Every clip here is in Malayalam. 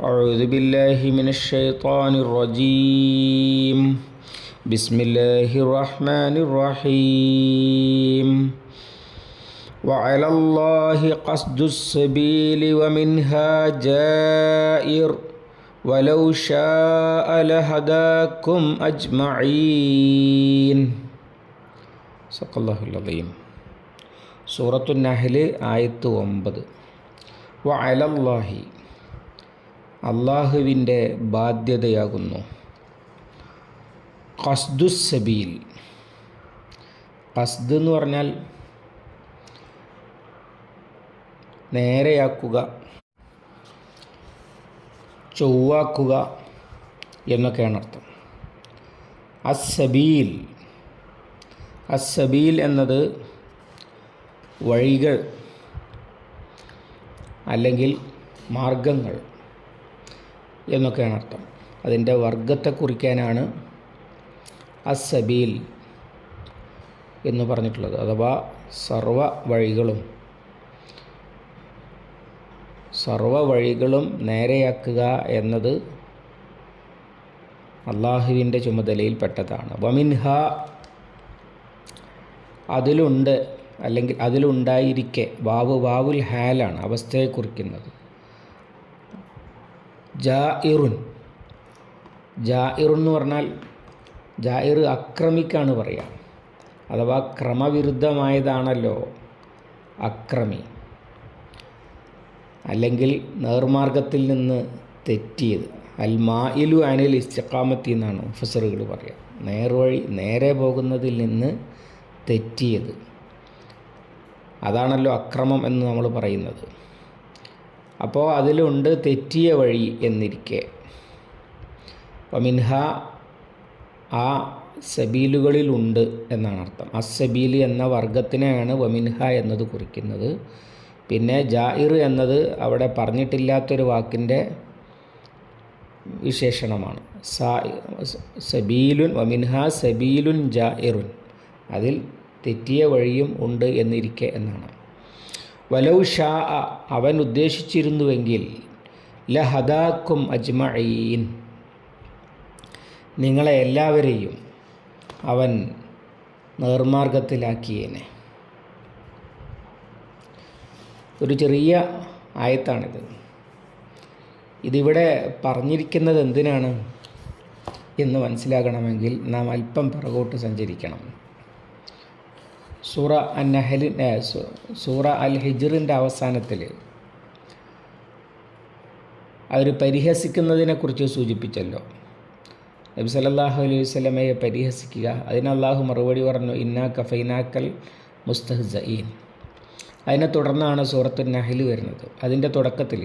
أعوذ بالله من الشيطان الرجيم بسم الله الرحمن الرحيم وعلى الله قصد السبيل ومنها جائر ولو شاء لهداكم أجمعين صدق الله العظيم സൂറത്തു നഹല് ആയത്ത് ഒമ്പത് വ അലല്ലാഹി അള്ളാഹുവിന്റെ ബാധ്യതയാകുന്നു. കസ്ദുസബീൽ ഖസ്ദ് എന്ന് പറഞ്ഞാൽ നേരെയാക്കുക ചൊവ്വാക്കുക എന്നൊക്കെയാണ് അർത്ഥം. അസബീൽ അസബീൽ എന്നത് വഴികൾ അല്ലെങ്കിൽ മാർഗങ്ങൾ. എന്നൊക്കെയാണ് അർത്ഥം. അതിന്റെ വർഗത്തെ കുറിക്കാനാണ് അസബീൽ എന്ന് പറഞ്ഞിട്ടുള്ളത്. അഥവാ സർവ വഴികളും. സർവ വഴികളും നേരെയാക്കുക എന്നത് അള്ളാഹുവിന്റെ ചുമതലയിൽപ്പെട്ടതാണ്. വമിൻഹ അതിലുണ്ട് അല്ലെങ്കിൽ അതിലുണ്ടായിരിക്കെ വാവ് വാവുൽ ഹാലാണ് അവസ്ഥയെ കുറിക്കുന്നത്. ജാഇറുൻ. ജാഇറുൻ എന്ന് പറഞ്ഞാൽ ജായിർ അക്രമിക്കാണ് പറയുക. അഥവാ ക്രമവിരുദ്ധമായതാണല്ലോ അക്രമി. അല്ലെങ്കിൽ നേർമാർഗത്തിൽ നിന്ന് തെറ്റിയത്. അൽ മായിലു അനിൽ ഇസ്തക്കാമത്തി എന്നാണ് ഓഫീസറുകൾ പറയുക. നേർവഴി നേരെ പോകുന്നതിൽ നിന്ന് തെറ്റിയത്. അതാണല്ലോ അക്രമം എന്ന് നമ്മൾ പറയുന്നത്. അപ്പോൾ അതിലുണ്ട് തെറ്റിയ വഴി എന്നിരിക്കെ. മിൻഹ ആ സബീലുകളിലുണ്ട് എന്നാണ് അർത്ഥം. അസബീൽ എന്ന വർഗത്തിനെയാണ് വമിൻഹ എന്നത് കുറിക്കുന്നത്. പിന്നെ ജായിർ എന്നത് അവിടെ പറഞ്ഞിട്ടില്ലാത്തൊരു വാക്കിന്റെ വിശേഷണമാണ്. സബീലുൻ വമിൻഹ സബീലുൻ ജായിറുൻ. അതിൽ തെറ്റിയ വഴിയും ഉണ്ട് എന്നിരിക്കെ എന്നാണ്. വലൗ ഷാ അവൻ ഉദ്ദേശിച്ചിരുന്നുവെങ്കിൽ ലഹദാക്കും അജ്മഈൻ. നിങ്ങളെ എല്ലാവരെയും അവൻ നേർമാർഗത്തിലാക്കിയേനെ. ഒരു ചെറിയ ആയത്താണിത്. ഇതിവിടെ പറഞ്ഞിരിക്കുന്നത് എന്തിനാണ് എന്ന് മനസ്സിലാകണമെങ്കിൽ നാം അല്പം പിറകോട്ട് സഞ്ചരിക്കണം. സൂറ അൻ നഹലി സൂറ അൽ ഹിജറിന്റെ അവസാനത്തിൽ അവർ പരിഹസിക്കുന്നതിനെക്കുറിച്ച് സൂചിപ്പിച്ചല്ലോ. നബി സല്ലല്ലാഹു അലൈഹി വസല്ലമയെ പരിഹസിക്കുക. അതിന് അള്ളാഹു മറുപടി പറഞ്ഞു ഇന്നാ കഫൈനാക്കൽ മുസ്തഹ്സീൻ അതിനെ തുടർന്നാണ് സൂറത്തു നഹൽ വരുന്നത്. അതിന്റെ തുടക്കത്തിൽ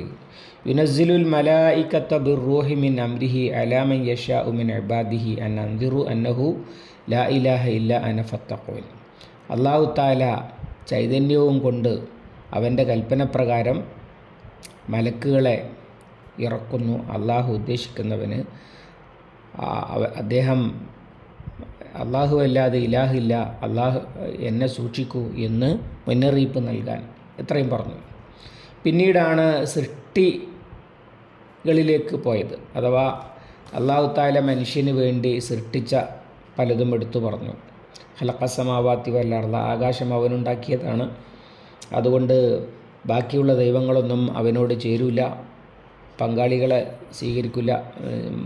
യുനസിലുൽ മലായിക്കത്ത ബിർറൂഹി മിൻ അംരിഹി അലാമൻ യഷാ ഉമിൻ അബാദിഹി അൻ അന്തിറു അന്നഹു ലാ ഇലാഹ ഇല്ല അന ഫത്തഖോൻ. അള്ളാഹു താല ചൈതന്യവും കൊണ്ട് അവന്റെ കൽപ്പനപ്രകാരം മലക്കുകളെ ഇറക്കുന്നു. അള്ളാഹു ഉദ്ദേശിക്കുന്നവന് അദ്ദേഹം അള്ളാഹു അല്ലാതെ ഇലാഹില്ല അള്ളാഹു എന്നെ സൂക്ഷിക്കൂ എന്ന് മുന്നറിയിപ്പ് നൽകാൻ എത്രയും പറഞ്ഞു. പിന്നീടാണ് സൃഷ്ടികളിലേക്ക് പോയത്. അഥവാ അള്ളാഹു താല മനുഷ്യന് വേണ്ടി സൃഷ്ടിച്ച പലതും എടുത്തു പറഞ്ഞു. ഹലക്കസമാവാത്തി വല്ലാർന്ന ആകാശം അവനുണ്ടാക്കിയതാണ്. അതുകൊണ്ട് ബാക്കിയുള്ള ദൈവങ്ങളൊന്നും അവനോട് ചേരൂല പങ്കാളികളെ സ്വീകരിക്കില്ല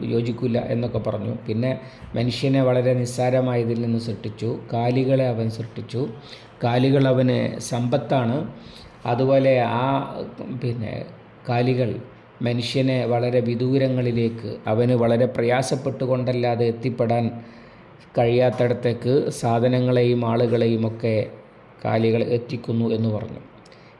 യോജിക്കില്ല എന്നൊക്കെ പറഞ്ഞു. പിന്നെ മനുഷ്യനെ വളരെ നിസ്സാരമായതിൽ നിന്ന് സൃഷ്ടിച്ചു കാലികളെ അവൻ സൃഷ്ടിച്ചു. കാലികൾ അവന് സമ്പത്താണ്. അതുപോലെ ആ പിന്നെ കാലികൾ മനുഷ്യനെ വളരെ വിദൂരങ്ങളിലേക്ക് അവന് വളരെ പ്രയാസപ്പെട്ടുകൊണ്ടല്ലാതെ എത്തിപ്പെടാൻ കഴിയാത്തടത്തേക്ക് സാധനങ്ങളെയും ആളുകളെയും ഒക്കെ കാലികൾ എത്തിക്കുന്നു എന്ന് പറഞ്ഞു.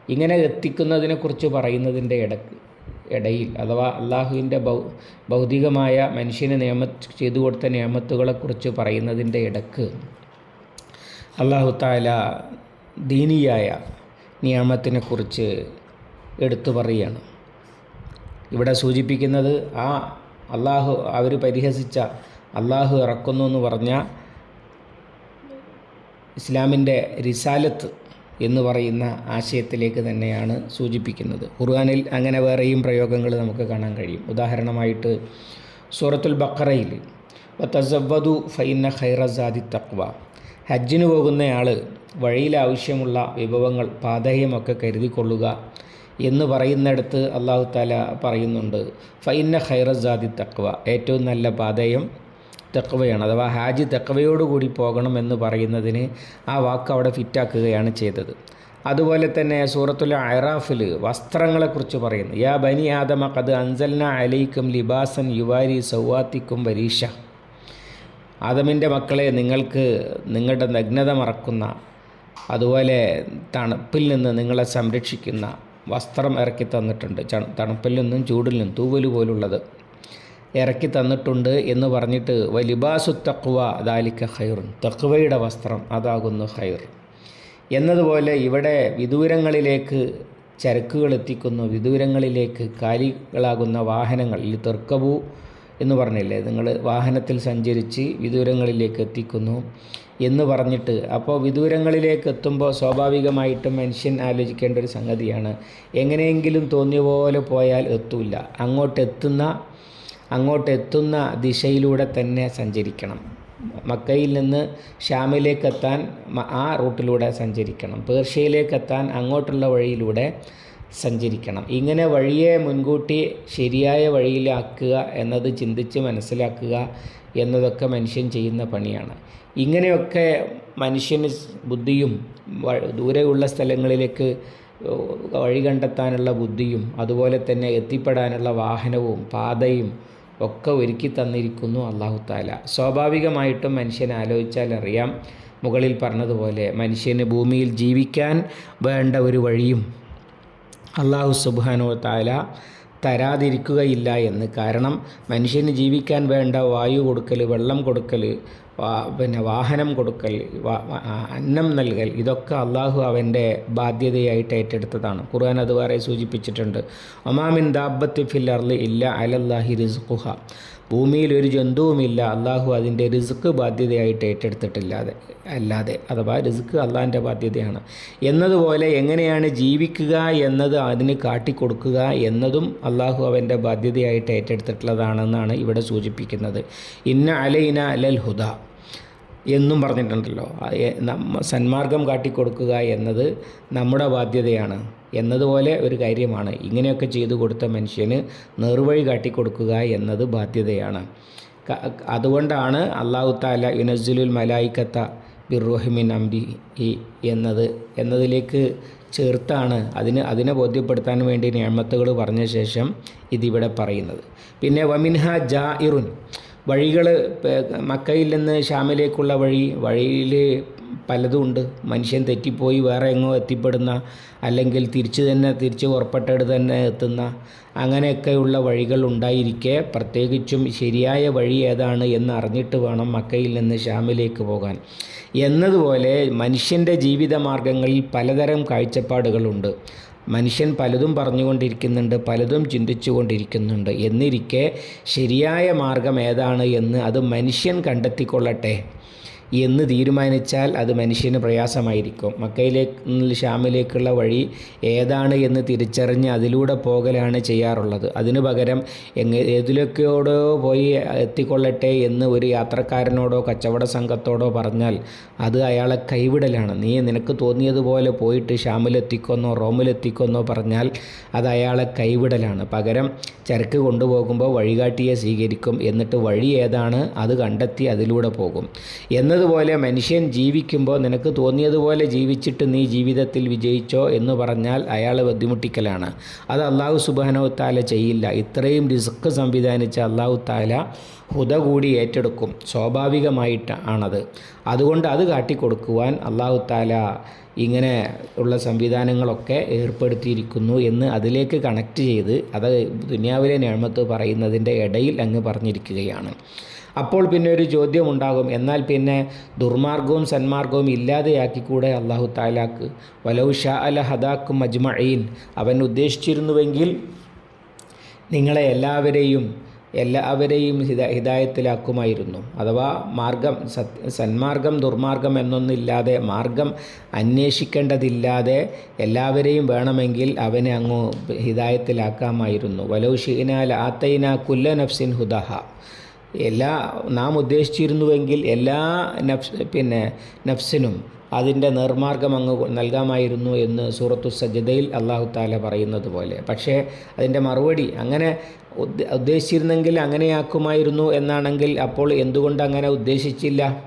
ഇങ്ങനെ എത്തിക്കുന്നതിനെക്കുറിച്ച് പറയുന്നതിന്റെ ഇടയ്ക്ക് ഇടയിൽ അഥവാ അള്ളാഹുവിന്റെ ഭൗ ഭൗതികമായ മനുഷ്യന് നിയമ ചെയ്തു കൊടുത്ത നിയമത്തുകളെക്കുറിച്ച് പറയുന്നതിന്റെ ഇടയ്ക്ക് അള്ളാഹു താല ദീനിയായ നിയമത്തിനെക്കുറിച്ച് എടുത്തു പറയുകയാണ്. ഇവിടെ സൂചിപ്പിക്കുന്നത് ആ അള്ളാഹു അവർ പരിഹസിച്ച അള്ളാഹു ഇറക്കുന്നു എന്ന് പറഞ്ഞ ഇസ്ലാമിന്റെ റിസാലത്ത് എന്ന് പറയുന്ന ആശയത്തിലേക്ക് തന്നെയാണ് സൂചിപ്പിക്കുന്നത്. ഖുർആാനിൽ അങ്ങനെ വേറെയും പ്രയോഗങ്ങൾ നമുക്ക് കാണാൻ കഴിയും. ഉദാഹരണമായിട്ട് സൂറത്തുൽ ബക്കറയിൽ തസവ്വതു ഫൈന ഖൈറസാദി തക്വ ഹജ്ജിന് പോകുന്നയാൾ വഴിയിൽ ആവശ്യമുള്ള വിഭവങ്ങൾ പാതയമൊക്കെ കരുതിക്കൊള്ളുക എന്ന് പറയുന്നിടത്ത് അള്ളാഹു താല പറയുന്നുണ്ട് ഫൈന ഖൈറസാദി തക്വ ഏറ്റവും നല്ല പാതയം തെക്കവയാണ് അഥവാ ഹാജ് തെക്കവയോടുകൂടി പോകണമെന്ന് പറയുന്നതിന് ആ വാക്ക് അവിടെ ഫിറ്റാക്കുകയാണ് ചെയ്തത്. അതുപോലെ തന്നെ സൂറത്തുൽ അയറാഫിൽ വസ്ത്രങ്ങളെക്കുറിച്ച് പറയുന്നു. യാ ബനി ആദമ കത് അൻസൽന അലൈക്കും ലിബാസൻ യുവാരി സൗവാത്തിക്കും വരീഷ. ആദമിന്റെ മക്കളെ നിങ്ങൾക്ക് നിങ്ങളുടെ നഗ്നത മറക്കുന്ന അതുപോലെ തണുപ്പിൽ നിന്ന് നിങ്ങളെ സംരക്ഷിക്കുന്ന വസ്ത്രം ഇറക്കി തന്നിട്ടുണ്ട്. തണുപ്പിൽ നിന്നും ചൂടിൽ നിന്നും തൂവൽ പോലുള്ളത്. ഇറക്കി തന്നിട്ടുണ്ട് എന്ന് പറഞ്ഞിട്ട് വലിബാസു തക്വ ദാലിക്ക ഖൈറുൻ. തക്വയുടെ വസ്ത്രം അതാകുന്നു ഖൈർ. എന്നതുപോലെ ഇവിടെ വിദൂരങ്ങളിലേക്ക് ചരക്കുകൾ എത്തിക്കുന്നു. വിദൂരങ്ങളിലേക്ക് കാലികളാകുന്ന വാഹനങ്ങൾ ഈ തെർക്കബു എന്ന് പറഞ്ഞില്ലേ നിങ്ങൾ വാഹനത്തിൽ സഞ്ചരിച്ച് വിദൂരങ്ങളിലേക്ക് എത്തിക്കുന്നു എന്ന് പറഞ്ഞിട്ട്. അപ്പോൾ വിദൂരങ്ങളിലേക്ക് എത്തുമ്പോൾ സ്വാഭാവികമായിട്ടും മനുഷ്യൻ ആലോചിക്കേണ്ട ഒരു സംഗതിയാണ് എങ്ങനെയെങ്കിലും തോന്നിയ പോലെ പോയാൽ എത്തൂല്ല അങ്ങോട്ട് എത്തുന്ന അങ്ങോട്ട് എത്തുന്ന ദിശയിലൂടെ തന്നെ സഞ്ചരിക്കണം. മക്കയിൽ നിന്ന് ഷാമിലേക്ക് എത്താൻ ആ റൂട്ടിലൂടെ സഞ്ചരിക്കണം. പേർഷ്യയിലേക്ക് എത്താൻ അങ്ങോട്ടുള്ള വഴിയിലൂടെ സഞ്ചരിക്കണം. ഇങ്ങനെ വഴിയെ മുൻകൂട്ടി ശരിയായ വഴിയിലാക്കുക എന്നത് ചിന്തിച്ച് മനസ്സിലാക്കുക എന്നതൊക്കെ മനുഷ്യൻ ചെയ്യുന്ന പണിയാണ്. ഇങ്ങനെയൊക്കെ മനുഷ്യന് ബുദ്ധിയും ദൂരെയുള്ള സ്ഥലങ്ങളിലേക്ക് വഴി കണ്ടെത്താനുള്ള ബുദ്ധിയും അതുപോലെ തന്നെ എത്തിപ്പെടാനുള്ള വാഹനവും പാതയും ഒക്കെ ഒരുക്കി തന്നിരിക്കുന്നു അള്ളാഹു താല സ്വാഭാവികമായിട്ടും മനുഷ്യൻ ആലോചിച്ചാൽ അറിയാം മുകളിൽ പറഞ്ഞതുപോലെ മനുഷ്യന് ഭൂമിയിൽ ജീവിക്കാൻ വേണ്ട ഒരു വഴിയും അള്ളാഹു സുബാനോ താല തരാതിരിക്കുകയില്ല എന്ന്. കാരണം മനുഷ്യന് ജീവിക്കാൻ വേണ്ട വായു കൊടുക്കൽ വെള്ളം കൊടുക്കൽ പിന്നെ വാഹനം കൊടുക്കൽ അന്നം നൽകൽ ഇതൊക്കെ അള്ളാഹു അവന്റെ ബാധ്യതയായിട്ട് ഏറ്റെടുത്തതാണ്. ഖുർആൻ അതുവരെ സൂചിപ്പിച്ചിട്ടുണ്ട്. ഒമാമിൻ ദാബത്ത് ഫിൽ അർലി ഇല്ല അലല്ലാഹി റിസ്ഖുഹ. ഭൂമിയിൽ ഒരു ജന്തുവുമില്ല. അള്ളാഹു അതിന്റെ റിസ്ക് ബാധ്യതയായിട്ട് ഏറ്റെടുത്തിട്ടില്ലാതെ അല്ലാതെ അഥവാ റിസ്ക് അള്ളാഹിന്റെ ബാധ്യതയാണ്. എന്നതുപോലെ എങ്ങനെയാണ് ജീവിക്കുക എന്നത് അതിന് കാട്ടിക്കൊടുക്കുക എന്നതും അള്ളാഹു അവന്റെ ബാധ്യതയായിട്ട് ഏറ്റെടുത്തിട്ടുള്ളതാണെന്നാണ് ഇവിടെ സൂചിപ്പിക്കുന്നത്. ഇന്ന അലൈന അലൽ ഹുദ. എന്നും പറഞ്ഞിട്ടുണ്ടല്ലോ. സന്മാർഗം കാട്ടിക്കൊടുക്കുക എന്നത് നമ്മുടെ ബാധ്യതയാണ്. എന്നതുപോലെ ഒരു കാര്യമാണ്. ഇങ്ങനെയൊക്കെ ചെയ്തു കൊടുത്ത മനുഷ്യന് നേർവഴി കാട്ടിക്കൊടുക്കുക എന്നത് ബാധ്യതയാണ്. അതുകൊണ്ടാണ് അള്ളാഹു താല യുനസുലുൽ മലായിക്കത്ത ബിർറോഹിമിൻ അംബി എന്നത് എന്നതിലേക്ക് ചേർത്താണ് അതിന് അതിനെ ബോധ്യപ്പെടുത്താൻ വേണ്ടി നിയമത്തുകൾ പറഞ്ഞ ശേഷം ഇതിവിടെ പറയുന്നത്. പിന്നെ വമിൻഹ ജാഇറുൻ. വഴികൾ മക്കയിൽ നിന്ന് ഷാമിലേക്കുള്ള വഴി വഴിയിൽ പലതും ഉണ്ട്. മനുഷ്യൻ തെറ്റിപ്പോയി വേറെ എങ്ങോ എത്തിപ്പെടുന്ന അല്ലെങ്കിൽ തിരിച്ചു തന്നെ തിരിച്ച് പുറപ്പെട്ടിട്ട് തന്നെ എത്തുന്ന അങ്ങനെയൊക്കെയുള്ള വഴികൾ ഉണ്ടായിരിക്കെ. പ്രത്യേകിച്ചും ശരിയായ വഴി ഏതാണ് എന്ന് അറിഞ്ഞിട്ട് വേണം മക്കയിൽ നിന്ന് ഷാമിലേക്ക് പോകാൻ. എന്നതുപോലെ മനുഷ്യന്റെ ജീവിതമാർഗങ്ങളിൽ പലതരം കാഴ്ചപ്പാടുകളുണ്ട്. മനുഷ്യൻ പലതും പറഞ്ഞുകൊണ്ടിരിക്കുന്നുണ്ട് പലതും ചിന്തിച്ചു കൊണ്ടിരിക്കുന്നുണ്ട് എന്നിരിക്കെ ശരിയായ മാർഗം ഏതാണ് എന്ന് അത് മനുഷ്യൻ കണ്ടെത്തിക്കൊള്ളട്ടെ. എന്ന് തീരുമാനിച്ചാൽ അത് മനുഷ്യന് പ്രയാസമായിരിക്കും. മക്കയിലേക്ക് ഷാമിലേക്കുള്ള വഴി ഏതാണ് എന്ന് തിരിച്ചറിഞ്ഞ് അതിലൂടെ പോകലാണ് ചെയ്യാറുള്ളത്. അതിനു പകരം എങ്ങ ഏതിലൊക്കെയോടോ പോയി എത്തിക്കൊള്ളട്ടെ എന്ന് ഒരു യാത്രക്കാരനോടോ കച്ചവട സംഘത്തോടോ പറഞ്ഞാൽ അത് അയാളെ കൈവിടലാണ്. നീ നിനക്ക് തോന്നിയതുപോലെ പോയിട്ട് ഷാമിലെത്തിക്കൊന്നോ റോമിലെത്തിക്കൊന്നോ പറഞ്ഞാൽ അത് അയാളെ കൈവിടലാണ്. പകരം ചരക്ക് കൊണ്ടുപോകുമ്പോൾ വഴികാട്ടിയെ സ്വീകരിക്കും. എന്നിട്ട് വഴി ഏതാണ് അത് കണ്ടെത്തി അതിലൂടെ പോകും. എന്നതുപോലെ മനുഷ്യൻ ജീവിക്കുമ്പോൾ നിനക്ക് തോന്നിയതുപോലെ ജീവിച്ചിട്ട് നീ ജീവിതത്തിൽ വിജയിച്ചോ എന്ന് പറഞ്ഞാൽ അയാൾ ബുദ്ധിമുട്ടിക്കലാണ്. അത് അള്ളാഹു സുബാനോ താല ചെയ്യില്ല. ഇത്രയും റിസ്ക് സംവിധാനിച്ച അള്ളാഹു താല ഹുദ കൂടി ഏറ്റെടുക്കും. സ്വാഭാവികമായിട്ട് ആണത് അതുകൊണ്ട് അത് കാട്ടിക്കൊടുക്കുവാൻ അള്ളാഹു താല ഇങ്ങനെ ഉള്ള സംവിധാനങ്ങളൊക്കെ ഏർപ്പെടുത്തിയിരിക്കുന്നു എന്ന് അതിലേക്ക് കണക്ട് ചെയ്ത് അത് ദുനിയാവിലെ ഞാമത്ത് പറയുന്നതിന്റെ ഇടയിൽ അങ്ങ് പറഞ്ഞിരിക്കുകയാണ്. അപ്പോൾ പിന്നെ ഒരു ചോദ്യം ഉണ്ടാകും എന്നാൽ പിന്നെ ദുർമാർഗവും സന്മാർഗവും ഇല്ലാതെയാക്കിക്കൂടെ അള്ളാഹു താലാക്ക് വലൗ ഷാ അല ഹദാക്കും മജ്മഈൻ അവൻ ഉദ്ദേശിച്ചിരുന്നുവെങ്കിൽ നിങ്ങളെ എല്ലാവരെയും എല്ലാവരെയും ഹിത ഹിതായത്തിലാക്കുമായിരുന്നു അഥവാ മാർഗം സന്മാർഗം ദുർമാർഗം എന്നൊന്നില്ലാതെ മാർഗം അന്വേഷിക്കേണ്ടതില്ലാതെ എല്ലാവരെയും വേണമെങ്കിൽ അവനെ അങ്ങ് ഹിതായത്തിലാക്കാമായിരുന്നു വലൗഷീനാൽ ആത്തൈന കുല്ല നഫ്സിൻ ഹുദഹ. എല്ലാ നാം ഉദ്ദേശിച്ചിരുന്നുവെങ്കിൽ എല്ലാ നഫ്സ് പിന്നെ നഫ്സിനും അതിന്റെ നിർമാർഗം അങ്ങ് നൽകാമായിരുന്നു എന്ന് സൂറത്തു സജ്ജതയിൽ അള്ളാഹു താല പറയുന്നത് പോലെ. പക്ഷേ അതിന്റെ മറുപടി അങ്ങനെ ഉദ്ദേശിച്ചിരുന്നെങ്കിൽ അങ്ങനെയാക്കുമായിരുന്നു എന്നാണെങ്കിൽ അപ്പോൾ എന്തുകൊണ്ട് അങ്ങനെ ഉദ്ദേശിച്ചില്ല?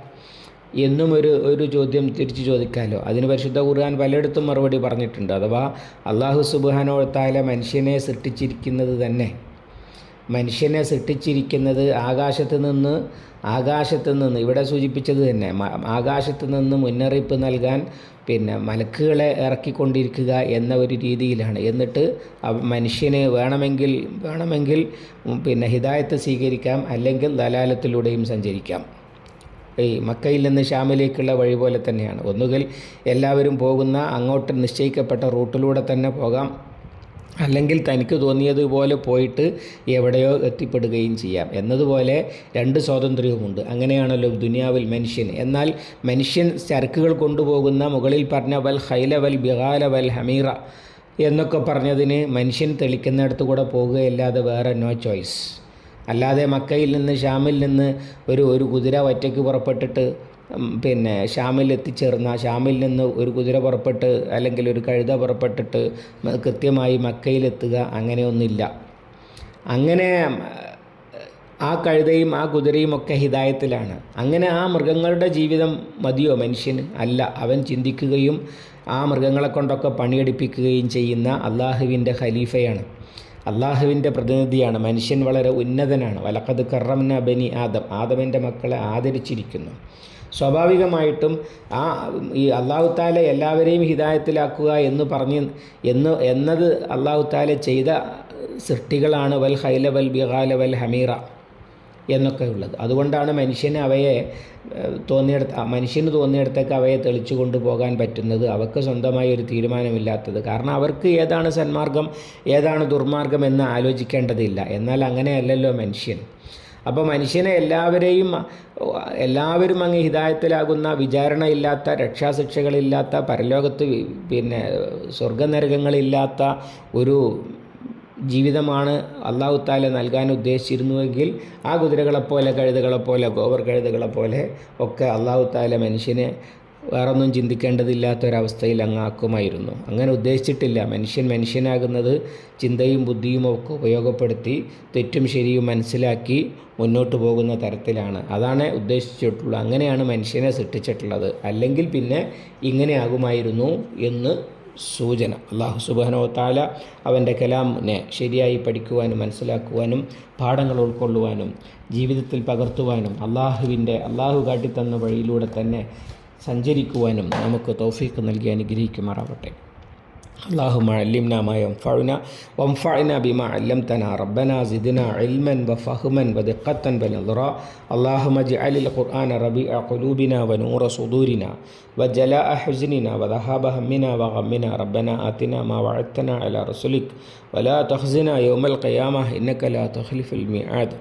എന്നും ഒരു ഒരു ചോദ്യം തിരിച്ചു ചോദിക്കാമല്ലോ അതിന് പരിശുദ്ധ ഖുർആൻ പലയിടത്തും മറുപടി പറഞ്ഞിട്ടുണ്ട്. അഥവാ അള്ളാഹു സുബാനോ താല മനുഷ്യനെ സൃഷ്ടിച്ചിരിക്കുന്നത് തന്നെ. മനുഷ്യനെ സൃഷ്ടിച്ചിരിക്കുന്നത് ആകാശത്ത് നിന്ന് ആകാശത്ത് നിന്ന് ഇവിടെ സൂചിപ്പിച്ചത് തന്നെ ആകാശത്ത് നിന്ന് മുന്നറിയിപ്പ് നൽകാൻ പിന്നെ മലക്കുകളെ ഇറക്കിക്കൊണ്ടിരിക്കുക എന്ന ഒരു രീതിയിലാണ്. എന്നിട്ട് മനുഷ്യന് വേണമെങ്കിൽ വേണമെങ്കിൽ പിന്നെ ഹിദായത്ത് സ്വീകരിക്കാം അല്ലെങ്കിൽ ദലാലത്തിലൂടെയും സഞ്ചരിക്കാം. ഈ മക്കയിൽ നിന്ന് ഷാമിലേക്കുള്ള വഴി പോലെ തന്നെയാണ്. ഒന്നുകിൽ എല്ലാവരും പോകുന്ന അങ്ങോട്ട് നിശ്ചയിക്കപ്പെട്ട റൂട്ടിലൂടെ തന്നെ പോകാം അല്ലെങ്കിൽ തനിക്ക് തോന്നിയതുപോലെ പോയിട്ട് എവിടെയോ എത്തിപ്പെടുകയും ചെയ്യാം. എന്നതുപോലെ രണ്ട് സ്വാതന്ത്ര്യവുമുണ്ട്. അങ്ങനെയാണല്ലോ ദുനിയാവിൽ മനുഷ്യൻ. എന്നാൽ മനുഷ്യൻ ചരക്കുകൾ കൊണ്ടുപോകുന്ന മുകളിൽ പറഞ്ഞ വൽ ഹൈല വൽ ബിഹാല വൽ ഹമീറ എന്നൊക്കെ പറഞ്ഞതിന് മനുഷ്യൻ തെളിക്കുന്നിടത്ത് കൂടെ പോകുകയല്ലാതെ വേറെ നോ ചോയ്സ് അല്ലാതെ മക്കയിൽ നിന്ന് ഷാമിൽ നിന്ന് ഒരു ഒരു കുതിര ഒറ്റയ്ക്ക് പുറപ്പെട്ടിട്ട് പിന്നെ ഷാമിൽ എത്തിച്ചേർന്ന ഷാമിൽ നിന്ന് ഒരു കുതിര പുറപ്പെട്ട് അല്ലെങ്കിൽ ഒരു കഴുത പുറപ്പെട്ടിട്ട് കൃത്യമായി മക്കയിലെത്തുക അങ്ങനെയൊന്നുമില്ല. അങ്ങനെ ആ കഴുതയും ആ കുതിരയും ഒക്കെ ഹിതായത്തിലാണ്. അങ്ങനെ ആ മൃഗങ്ങളുടെ ജീവിതം മതിയോ മനുഷ്യന് അല്ല. അവൻ ചിന്തിക്കുകയും ആ മൃഗങ്ങളെ കൊണ്ടൊക്കെ പണിയെടുപ്പിക്കുകയും ചെയ്യുന്ന അള്ളാഹുവിന്റെ ഖലീഫയാണ്. അള്ളാഹുവിന്റെ പ്രതിനിധിയാണ്. മനുഷ്യൻ വളരെ ഉന്നതനാണ്. വലക്കത് കറംന ബനി ആദം. ആദമിന്റെ മക്കളെ ആദരിച്ചിരിക്കുന്നു. സ്വാഭാവികമായിട്ടും ആ ഈ അള്ളാഹുത്താല എല്ലാവരെയും ഹിതായത്തിലാക്കുക എന്ന് പറഞ്ഞ് എന്ന് എന്നത് അള്ളാഹുത്താല ചെയ്ത സൃഷ്ടികളാണ്. വൽ ഹൈല വൽ ബിഹാല വൽ ഹമീറ എന്നൊക്കെ ഉള്ളത്. അതുകൊണ്ടാണ് മനുഷ്യന് അവയെ തോന്നിയെടുത്ത മനുഷ്യന് തോന്നിയെടുത്തേക്ക് അവയെ തെളിച്ചു കൊണ്ടുപോകാൻ പറ്റുന്നത്. അവർക്ക് സ്വന്തമായി ഒരു തീരുമാനമില്ലാത്തത്. കാരണം അവർക്ക് ഏതാണ് സന്മാർഗം ഏതാണ് ദുർമാർഗം എന്ന് ആലോചിക്കേണ്ടതില്ല. എന്നാൽ അങ്ങനെയല്ലല്ലോ മനുഷ്യൻ. അപ്പോൾ മനുഷ്യനെ എല്ലാവരെയും എല്ലാവരും അങ്ങ് ഹിതായത്തിലാകുന്ന വിചാരണയില്ലാത്ത രക്ഷാശിക്ഷകളില്ലാത്ത പരലോകത്ത് പിന്നെ സ്വർഗനരകങ്ങളില്ലാത്ത ഒരു ജീവിതമാണ് അള്ളാഹു താല നൽകാൻ ഉദ്ദേശിച്ചിരുന്നുവെങ്കിൽ ആ കുതിരകളെപ്പോലെ കഴുതകളെപ്പോലെ ഗോവർ കഴുതകളെപ്പോലെ ഒക്കെ അള്ളാഹു താല മനുഷ്യനെ വേറൊന്നും ചിന്തിക്കേണ്ടതില്ലാത്തൊരവസ്ഥയിൽ അങ്ങാക്കുമായിരുന്നു അങ്ങനെ ഉദ്ദേശിച്ചിട്ടില്ല. മനുഷ്യൻ മനുഷ്യനാകുന്നത് ചിന്തയും ബുദ്ധിയും ഒക്കെ ഉപയോഗപ്പെടുത്തി തെറ്റും ശരിയും മനസ്സിലാക്കി മുന്നോട്ട് പോകുന്ന തരത്തിലാണ്. അതാണ് ഉദ്ദേശിച്ചിട്ടുള്ളത് അങ്ങനെയാണ് മനുഷ്യനെ സൃഷ്ടിച്ചിട്ടുള്ളത്. അല്ലെങ്കിൽ പിന്നെ ഇങ്ങനെ ആകുമായിരുന്നു എന്ന് സൂചന. അള്ളാഹു സുബാനോ താല അവന്റെ കലാമിനെ ശരിയായി പഠിക്കുവാനും മനസ്സിലാക്കുവാനും പാഠങ്ങൾ ഉൾക്കൊള്ളുവാനും ജീവിതത്തിൽ പകർത്തുവാനും അള്ളാഹുവിന്റെ അള്ളാഹു കാട്ടിത്തന്ന വഴിയിലൂടെ തന്നെ സഞ്ചരിക്കുവാനും നമുക്ക് തൗഫീഖ് നൽകി അനുഗ്രഹിക്കുമാറാവട്ടെ. اللهم علمنا ما ينفعنا وانفعنا بما علمتنا. ربنا زدنا علما وفهما ودقة ونظرا. اللهم اجعل القرآن ربيع قلوبنا ونور صدورنا وجلاء حزننا وذهاب همنا وغمنا. ربنا آتنا ما وعدتنا على رسلك. ولا تخزنا يوم القيامة إنك لا تخلف الميعاد.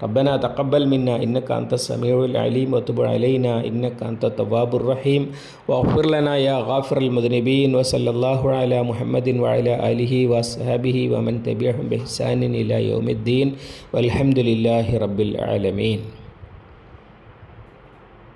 ربنا تقبل منا إنك أنت السميع العليم. وتب علينا إنك أنت التواب الرحيم. واغفر لنا يا غافر المذنبين. وصلى الله محمد وعلى آله وأصحابه ومن تبعهم بإحسان إلى يوم الدين والحمد لله رب العالمين.